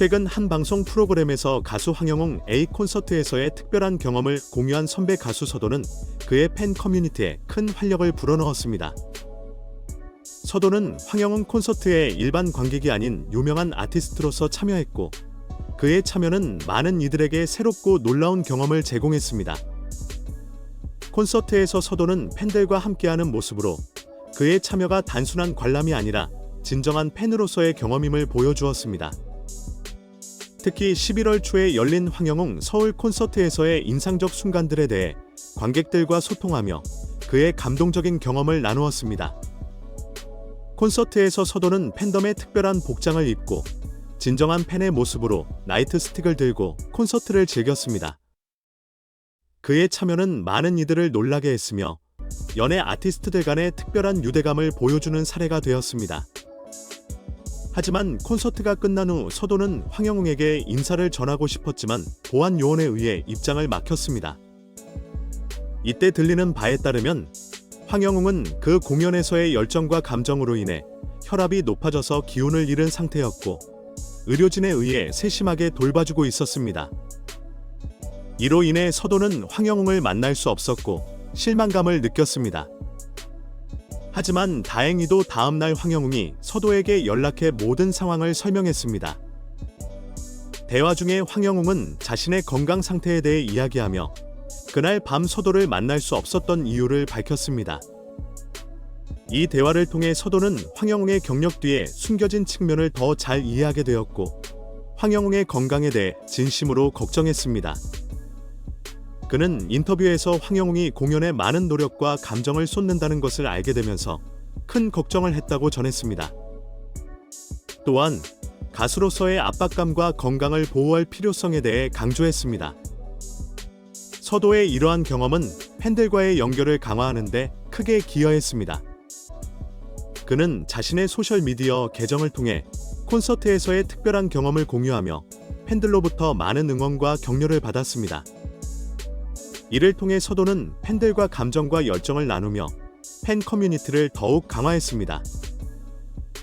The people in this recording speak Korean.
최근 한 방송 프로그램에서 가수 황영웅 A 콘서트에서의 특별한 경험을 공유한 선배 가수 서도는 그의 팬 커뮤니티에 큰 활력을 불어넣었습니다. 서도는 황영웅 콘서트에 일반 관객이 아닌 유명한 아티스트로서 참여했고 그의 참여는 많은 이들에게 새롭고 놀라운 경험을 제공했습니다. 콘서트에서 서도는 팬들과 함께하는 모습으로 그의 참여가 단순한 관람이 아니라 진정한 팬으로서의 경험임을 보여주었습니다. 특히 11월 초에 열린 황영웅 서울 콘서트에서의 인상적 순간들에 대해 관객들과 소통하며 그의 감동적인 경험을 나누었습니다. 콘서트에서 서도는 팬덤의 특별한 복장을 입고 진정한 팬의 모습으로 나이트 스틱을 들고 콘서트를 즐겼습니다. 그의 참여는 많은 이들을 놀라게 했으며 연예 아티스트들 간의 특별한 유대감을 보여주는 사례가 되었습니다. 하지만 콘서트가 끝난 후 서도는 황영웅에게 인사를 전하고 싶었지만 보안 요원에 의해 입장을 막혔습니다. 이때 들리는 바에 따르면 황영웅은 그 공연에서의 열정과 감정으로 인해 혈압이 높아져서 기운을 잃은 상태였고 의료진에 의해 세심하게 돌봐주고 있었습니다. 이로 인해 서도는 황영웅을 만날 수 없었고 실망감을 느꼈습니다. 하지만 다행히도 다음날 황영웅이 서도에게 연락해 모든 상황을 설명했습니다. 대화 중에 황영웅은 자신의 건강 상태에 대해 이야기하며 그날 밤 서도를 만날 수 없었던 이유를 밝혔습니다. 이 대화를 통해 서도는 황영웅의 경력 뒤에 숨겨진 측면을 더 잘 이해하게 되었고 황영웅의 건강에 대해 진심으로 걱정했습니다. 그는 인터뷰에서 황영웅이 공연에 많은 노력과 감정을 쏟는다는 것을 알게 되면서 큰 걱정을 했다고 전했습니다. 또한 가수로서의 압박감과 건강을 보호할 필요성에 대해 강조했습니다. 서도의 이러한 경험은 팬들과의 연결을 강화하는데 크게 기여했습니다. 그는 자신의 소셜미디어 계정을 통해 콘서트에서의 특별한 경험을 공유하며 팬들로부터 많은 응원과 격려를 받았습니다. 이를 통해 서도는 팬들과 감정과 열정을 나누며 팬 커뮤니티를 더욱 강화했습니다.